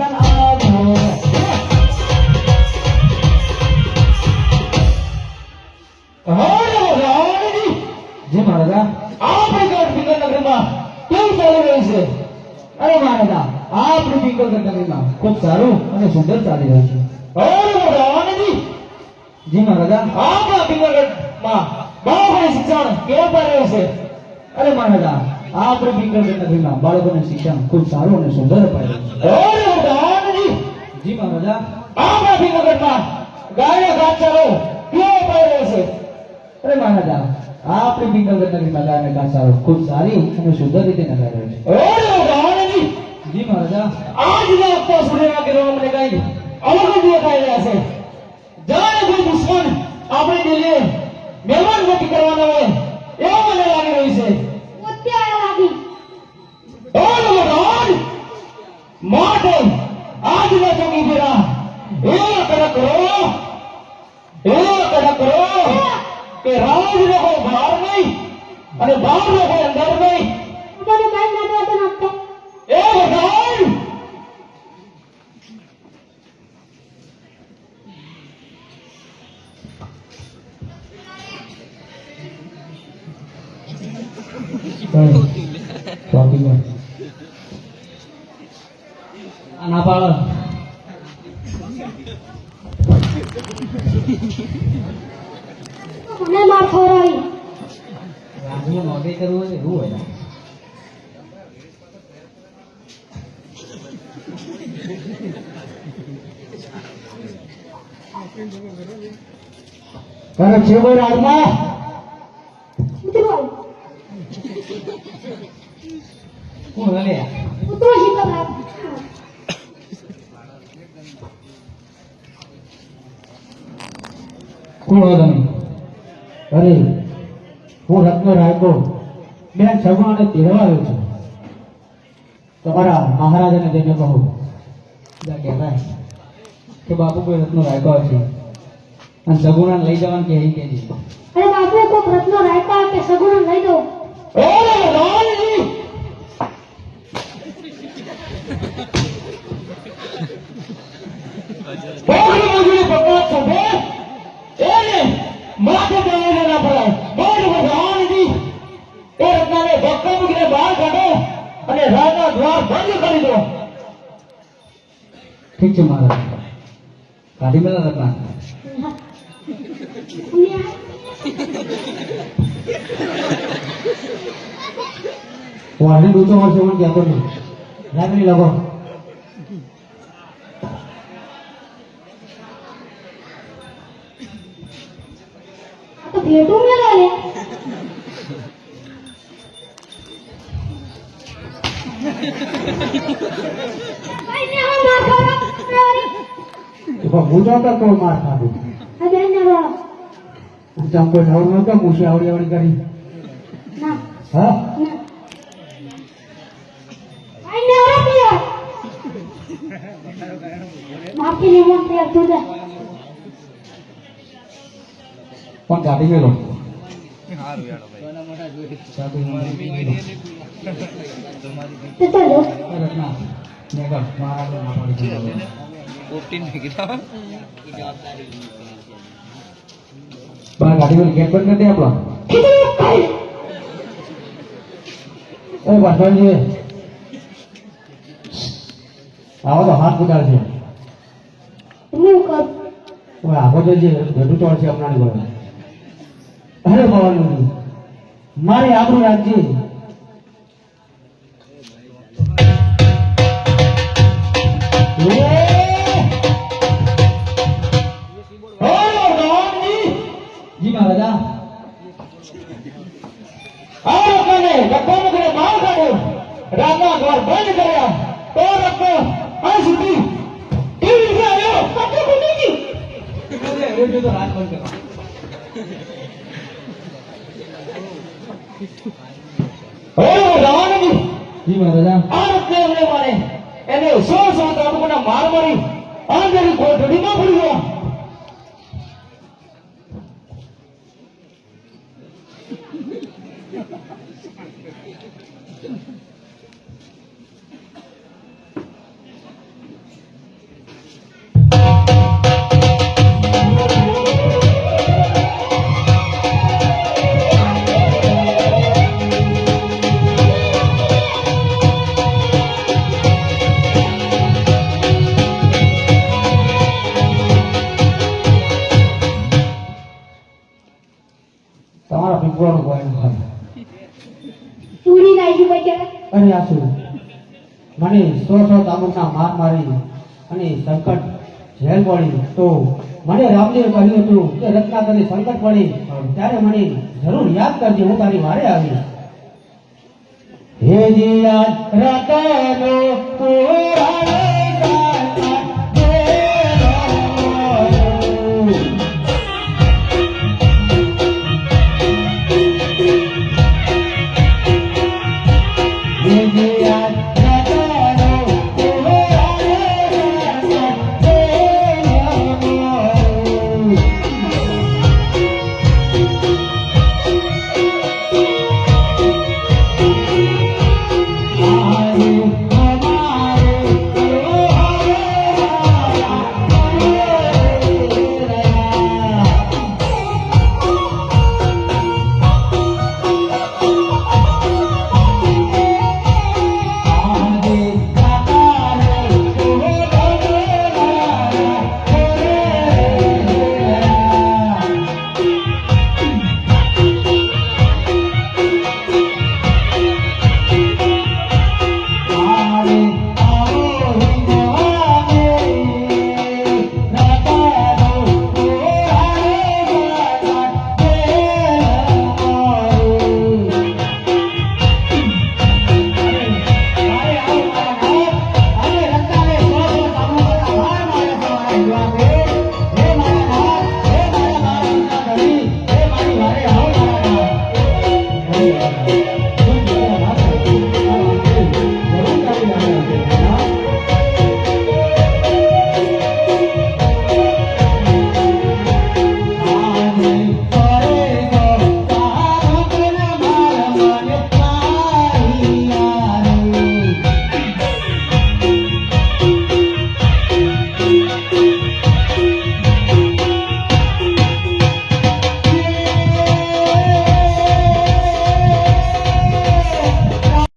અરે મહારાજા આપણી પિંગલ નગરમાં ખૂબ બાળકોને શિક્ષણ કેવું ખૂબ સારું અને સુંદર અપાઈ મહારાજા આપણા પિંગલગઢમાં ગાયનો ઘાસચારો કેવો રહ્યો છે? અરે મહારાજા આપણી પિંગલગઢ નગરીમાં ગાયનો ઘાસચારો ખૂબ સારી અને રીતે રહ્યો છે. હરે રાવણજી જી. મહારાજા આજના આપતા સૂર્યના કિરણો મને કઈ અલગ જ દેખાઈ રહ્યા છે. જાણે કોઈ દુશ્મન આપણે દિલને કડક કરો એવા કડક કરો કે રાજ નો કોઈ બહાર નહીં અને બહાર નો અંદર નહીં મને કઈ ના દેતો નતો એ ભગવાન આના પાડો મને માર ખવડાવી રાજમાં નોંધણી કરવું હોય એવું હોય. કરે છે કોઈ રાજમાં કોણ હલે કોણ હો તમે અરે હું રત્ન રાયકો બેન સગુણાને તેડવા આવ્યો છું. તમારા મહારાજાને જઈને કહું. કહેવાય કે બાપુ કોઈ રત્નો રાયકો છે અને સગુણા લઈ જવાનું કે એ કહેજે. અરે બાપુ કોઈ રત્નો રાખ્યા કે સગુણા લઈ ઓરે પકવાત છે એને માથે બેહીને ના પડાય બોલ ભગવાનજી એ રત્નાને ધક્કો મૂકીને બહાર કાઢો અને રાજના દ્વાર બંધ કરી દો ઠીક છે મહારાજ કાઢી મેલા રત્ના વાહન દૂતો વર્ષે મને કહેતો નહીં. લાગણી લગો. મેલો લે કઈ ને હું ખવડાવી તો માર ખાધું. બેન ને મૂછે આવડી આવડી કરી. હા? ના. કઈ ને વાળો પીયો માફી દે પણ કાઢી ગયેલો? તે તો લો રત્ના મેઘા મારા ના પાડી દીધો. બહાર ગેટ બંધ કરી આપણો. એ વાસણજી. આવો તો હાથ ઉડાડ છે હું કર? ઓય આગો તો જે ગઢું છે હમણાં બોલે અરે ભવાનું મારી આબરૂ રાખજે. બહાર કાઢો બંધ કર્યા. તો રસ્તો આ સુધી કેવી આવ્યો. તો રાત બંધ કરવા. મારે એને સો સો તાલુકાના માર મારી આંધળી કોઠડીમાં પડી ગયા કરવાનું હોય એમ અને આ શું? મને સો સો તામુકના માર મારી અને સંકટ ઝેર પડી તો મને રામદેવ કહ્યું હતું કે રત્નાકરની સંકટ પડી ત્યારે મને જરૂર યાદ કરજે હું તારી વારે આવી. હે જી રતનો પુરાણો.